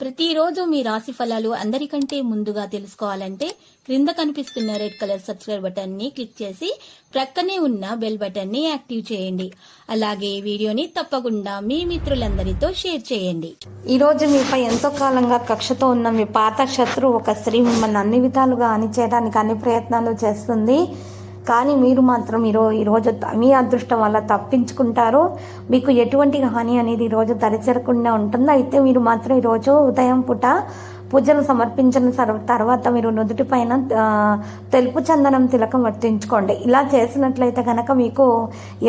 ప్రతిరోజు మీ రాశి ఫలాలు అందరికంటే ముందుగా తెలుసుకోవాలంటే క్రింద కనిపిస్తున్న రెడ్ కలర్ సబ్స్క్రైబ్ బటన్ని క్లిక్ చేసి ప్రక్కనే ఉన్న బెల్ బటన్ని యాక్టివ్ చేయండి. అలాగే వీడియోని తప్పకుండా మీ మిత్రులందరితో షేర్ చేయండి. ఈ రోజు మీపై ఎంతో కాలంగా కక్షతో ఉన్న మీ పాత శత్రువు ఒక స్త్రీ మిమ్మల్ని అన్ని విధాలుగా అణిచేయడానికి అన్ని ప్రయత్నాలు చేస్తుంది. కానీ మీరు మాత్రం ఈరో ఈరోజు త- మీ అదృష్టం వల్ల తప్పించుకుంటారు మీకు ఎటువంటి హాని అనేది ఈరోజు దరిచేరకుండా ఉంటుంది? అయితే మీరు మాత్రం ఈరోజు ఉదయం పూట పూజలు సమర్పించిన తర్వాత మీరు నుదుటి పైన తెలుపు చందనం తిలకం వర్తించుకోండి. ఇలా చేసినట్లయితే కనుక మీకు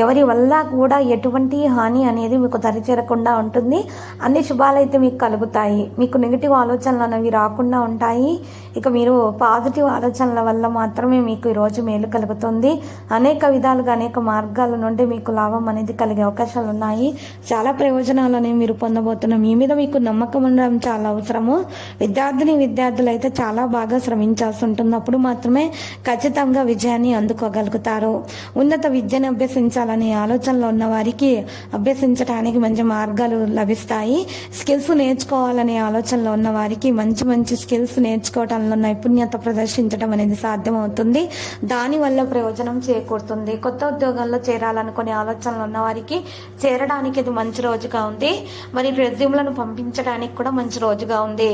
ఎవరి వల్ల కూడా ఎటువంటి హాని అనేది మీకు దరిచేరకుండా ఉంటుంది. అన్ని శుభాలైతే మీకు కలుగుతాయి. మీకు నెగిటివ్ ఆలోచనలు అనేవి రాకుండా ఉంటాయి. ఇక మీరు పాజిటివ్ ఆలోచనల వల్ల మాత్రమే మీకు ఈరోజు మేలు కలుగుతుంది. అనేక విధాలుగా అనేక మార్గాల నుండి మీకు లాభం అనేది కలిగే అవకాశాలు ఉన్నాయి. చాలా ప్రయోజనాలు అనేవి మీరు పొందబోతున్నాం. మీ మీద మీకు నమ్మకం ఉండడం చాలా అవసరము. విద్యార్థిని విద్యార్థులు అయితే చాలా బాగా శ్రమించాల్సి ఉంటుంది అప్పుడు మాత్రమే ఖచ్చితంగా విజయాన్ని అందుకోగలుగుతారు. ఉన్నత విద్యను అభ్యసించాలనే ఆలోచనలో ఉన్న వారికి అభ్యసించడానికి మంచి మార్గాలు లభిస్తాయి. స్కిల్స్ నేర్చుకోవాలనే ఆలోచనలో ఉన్న వారికి మంచి మంచి స్కిల్స్ నేర్చుకోవడంలో నైపుణ్యత ప్రదర్శించడం అనేది సాధ్యమవుతుంది. దానివల్ల ప్రయోజనం చేకూరుతుంది. కొత్త ఉద్యోగాల్లో చేరాలనుకునే ఆలోచనలు ఉన్న వారికి చేరడానికి ఇది మంచి రోజుగా ఉంది. మరి రెజ్యూమ్లను పంపించడానికి కూడా మంచి రోజుగా ఉంది.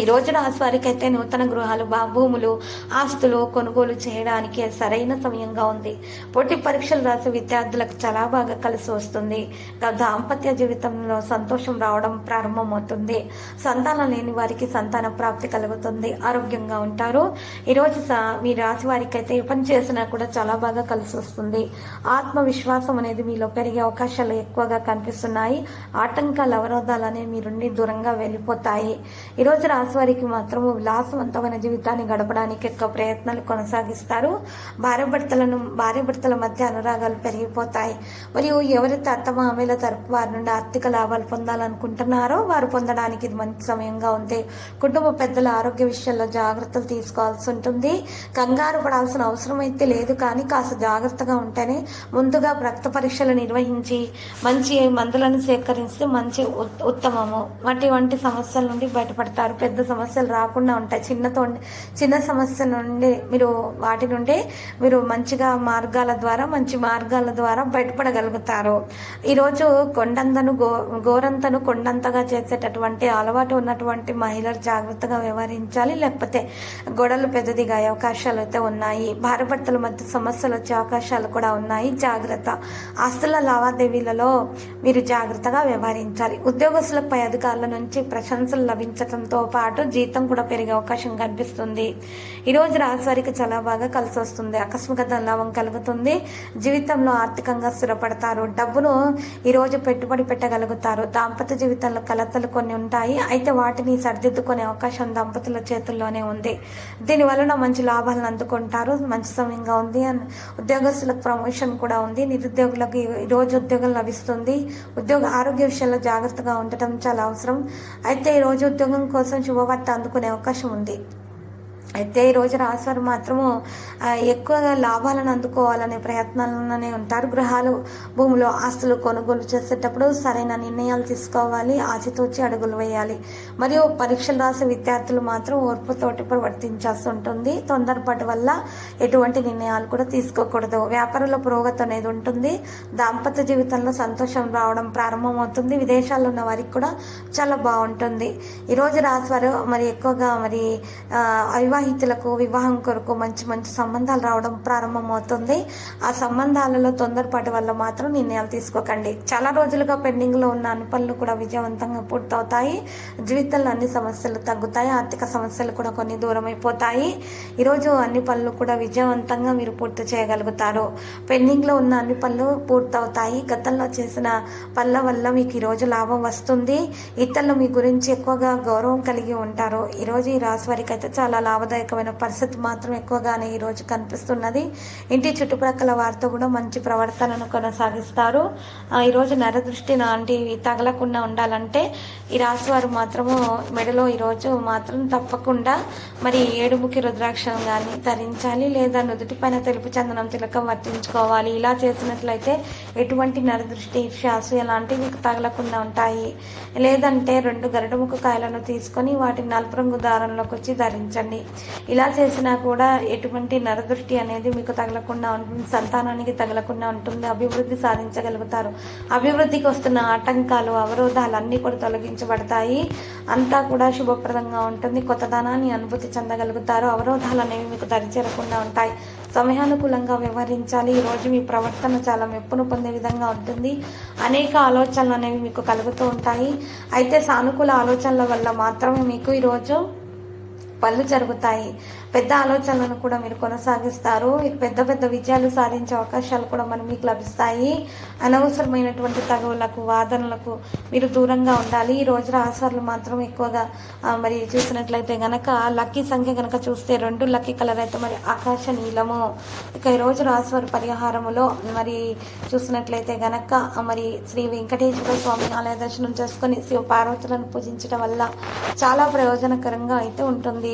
ఈ రోజు రాశి వారికి అయితే నూతన గృహాలు భూములు ఆస్తులు కొనుగోలు చేయడానికి సరైన సమయంగా ఉంది. పోటీ పరీక్షలు రాసే విద్యార్థులకు చాలా బాగా కలిసి వస్తుంది. దాంపత్య జీవితంలో సంతోషం రావడం ప్రారంభమవుతుంది. సంతానం లేని వారికి సంతాన ప్రాప్తి కలుగుతుంది. ఆరోగ్యంగా ఉంటారు. ఈరోజు స- మీ రాశి వారికి అయితే ఏ పని చేసినా కూడా చాలా బాగా కలిసి వస్తుంది. ఆత్మవిశ్వాసం అనేది మీలో పెరిగే అవకాశాలు ఎక్కువగా కనిపిస్తున్నాయి. ఆటంకాలు అవరోధాలు అనేవి మీ నుండి దూరంగా వెళ్ళిపోతాయి. ఈరోజు రాశి వారికి మాత్రము విలాసవంతమైన జీవితాన్ని గడపడానికి ఎక్కువ ప్రయత్నాలు కొనసాగిస్తారు. భార్య భర్తలను భార్య భర్తల మధ్య అనురాగాలు పెరిగిపోతాయి. మరియు ఎవరైతే అత్తమామల తరపు వారి నుండి ఆర్థిక లాభాలు పొందాలనుకుంటున్నారో వారు పొందడానికి ఇది మంచి సమయంగా ఉంది కుటుంబ పెద్దల ఆరోగ్య విషయాల్లో జాగ్రత్తలు తీసుకోవాల్సి ఉంటుంది. కంగారు పడాల్సిన అవసరం అయితే లేదు కానీ కాస్త జాగ్రత్తగా ఉంటేనే ముందుగా రక్త పరీక్షలు నిర్వహించి మంచి మందులను సేకరిస్తే మంచి ఉత్- ఉత్తమము. వాటి వంటి సమస్యల నుండి బయటపడతారు పెద్ద పెద్ద సమస్యలు రాకుండా ఉంటాయి. చిన్నతో చిన్న సమస్యల నుండి మీరు వాటి నుండి మీరు మంచిగా మార్గాల ద్వారా మంచి మార్గాల ద్వారా బయటపడగలుగుతారు. ఈరోజు కొండంతను గో గోరంతను కొండంతగా చేసేటటువంటి అలవాటు ఉన్నటువంటి మహిళలు జాగ్రత్తగా వ్యవహరించాలి. లేకపోతే గొడవలు పెద్దదిగా అవకాశాలు అయితే ఉన్నాయి. భార్యభర్తల మధ్య సమస్యలు వచ్చే అవకాశాలు కూడా ఉన్నాయి. జాగ్రత్త. ఆస్తుల లావాదేవీలలో మీరు జాగ్రత్తగా వ్యవహరించాలి. ఉద్యోగస్తులపై అధికారుల నుంచి ప్రశంసలు లభించడంతో పాటు పాటు జీతం కూడా పెరిగే అవకాశం కనిపిస్తుంది. ఈరోజు రాశి వారికి చాలా బాగా కలిసి వస్తుంది. ఆకస్మిక లాభం కలుగుతుంది. జీవితంలో ఆర్థికంగా స్థిరపడతారు. డబ్బును ఈరోజు పెట్టుబడి పెట్టగలుగుతారు. దాంపత్య జీవితంలో కలతలు కొన్ని ఉంటాయి. అయితే వాటిని సరిదిద్దుకునే అవకాశం దంపతుల చేతుల్లోనే ఉంది. దీని వలన మంచి లాభాలను అందుకుంటారు. మంచి సమయంగా ఉంది. అండ్ ఉద్యోగస్తులకు ప్రమోషన్ కూడా ఉంది. నిరుద్యోగులకు ఈ- రోజు ఉద్యోగం లభిస్తుంది. ఉద్యోగ ఆరోగ్య విషయంలో జాగ్రత్తగా ఉండటం చాలా అవసరం. అయితే ఈ రోజు ఉద్యోగం కోసం శుభవార్త అందుకునే అవకాశం ఉంది. అయితే ఈ రోజు రాశివారు మాత్రము ఎక్కువగా లాభాలను అందుకోవాలనే ప్రయత్నాలలోనే ఉంటారు. గృహాలు భూములు ఆస్తులు కొనుగోలు చేసేటప్పుడు సరైన నిర్ణయాలు తీసుకోవాలి. ఆచితూచి అడుగులు వేయాలి. మరియు పరీక్షలు రాసే విద్యార్థులు మాత్రం ఓర్పుతోటి ప్రవర్తించాల్సి ఉంటుంది. తొందరపాటు వల్ల ఎటువంటి నిర్ణయాలు కూడా తీసుకోకూడదు. వ్యాపారంలో పురోగతి అనేది ఉంటుంది. దాంపత్య జీవితంలో సంతోషం రావడం ప్రారంభమవుతుంది. విదేశాల్లో ఉన్న వారికి కూడా చాలా బాగుంటుంది. ఈరోజు రాశివారు మరి ఎక్కువగా మరి ఆ, వివాహితులకు వివాహం కొరకు మంచి మంచి సంబంధాలు రావడం ప్రారంభమవుతుంది. ఆ సంబంధాలలో తొందరపాటు వల్ల మాత్రం నిర్ణయాలు తీసుకోకండి. చాలా రోజులుగా పెండింగ్లో ఉన్న అన్ని పనులు కూడా విజయవంతంగా పూర్తవుతాయి. జీవితంలో అన్ని సమస్యలు తగ్గుతాయి. ఆర్థిక సమస్యలు కూడా కొన్ని దూరం అయిపోతాయి ఈరోజు అన్ని పనులు కూడా విజయవంతంగా మీరు పూర్తి చేయగలుగుతారు. పెండింగ్లో ఉన్న అన్ని పనులు పూర్తవుతాయి. గతంలో చేసిన పనుల వల్ల మీకు ఈరోజు లాభం వస్తుంది. ఇతరులు మీ గురించి ఎక్కువగా గౌరవం కలిగి ఉంటారు. ఈరోజు ఈ రాశి వారికి అయితే చాలా లాభదాయకం ఆహ్లాదకరమైన పరిస్థితి మాత్రం ఎక్కువగానే ఈ రోజు కనిపిస్తున్నది. ఇంటి చుట్టుప్రక్కల వారితో కూడా మంచి ప్రవర్తనను కొనసాగిస్తారు. ఆ, నరదృష్టి లాంటివి తగలకుండా ఉండాలంటే ఈ రాశి వారు మాత్రము మెడలో ఈ రోజు మాత్రం తప్పకుండా మరి ఏడుముఖి రుద్రాక్షం కానీ ధరించాలి లేదా నుదుటి పైన తెలుపు చందనం తిలకం వర్తించుకోవాలి. ఇలా చేసినట్లయితే ఎటువంటి నరదృష్టి శాసు లాంటివి తగలకుండా ఉంటాయి. లేదంటే రెండు గరుడముఖ కాయలను తీసుకొని వాటిని నలుపు రంగు దారంలోకి వచ్చి ధరించండి. ఇలా చేసినా కూడా ఎటువంటి నరదృష్టి అనేది మీకు తగలకుండా ఉంటుంది సంతానానికి తగలకుండా ఉంటుంది అభివృద్ధి సాధించగలుగుతారు. అభివృద్ధికి వస్తున్న ఆటంకాలు అవరోధాలు అన్నీ కూడా తొలగించబడతాయి. అంతా కూడా శుభప్రదంగా ఉంటుంది. కొత్తదనాన్ని అనుభూతి చెందగలుగుతారు. అవరోధాలు అనేవి మీకు దరిచేరకుండా ఉంటాయి. సమయానుకూలంగా వ్యవహరించాలి. ఈరోజు మీ ప్రవర్తన చాలా మెప్పును పొందే విధంగా ఉంటుంది. అనేక ఆలోచనలు అనేవి మీకు కలుగుతూ ఉంటాయి. అయితే సానుకూల ఆలోచనల వల్ల మాత్రమే మీకు ఈరోజు పనులు జరుగుతాయి. పెద్ద ఆలోచనలను కూడా మీరు కొనసాగిస్తారు. పెద్ద పెద్ద విజయాలు సాధించే అవకాశాలు కూడా మనం మీకు లభిస్తాయి. అనవసరమైనటువంటి తగవులకు వాదనలకు మీరు దూరంగా ఉండాలి. ఈ రోజు ఆసార్లు మాత్రం ఎక్కువగా మరి చూసినట్లయితే గనక లక్కీ సంఖ్య గనక చూస్తే రెండు లక్కీ కలర్ అయితే మరి ఆకాశ నీలము. ఇక ఈ రోజు రాశివారి పరిహారములో మరి చూసినట్లయితే గనక మరి శ్రీ వెంకటేశ్వర స్వామి ఆలయ దర్శనం చేసుకొని శివ పార్వతులను పూజించడం వల్ల చాలా ప్రయోజనకరంగా అయితే ఉంటుంది.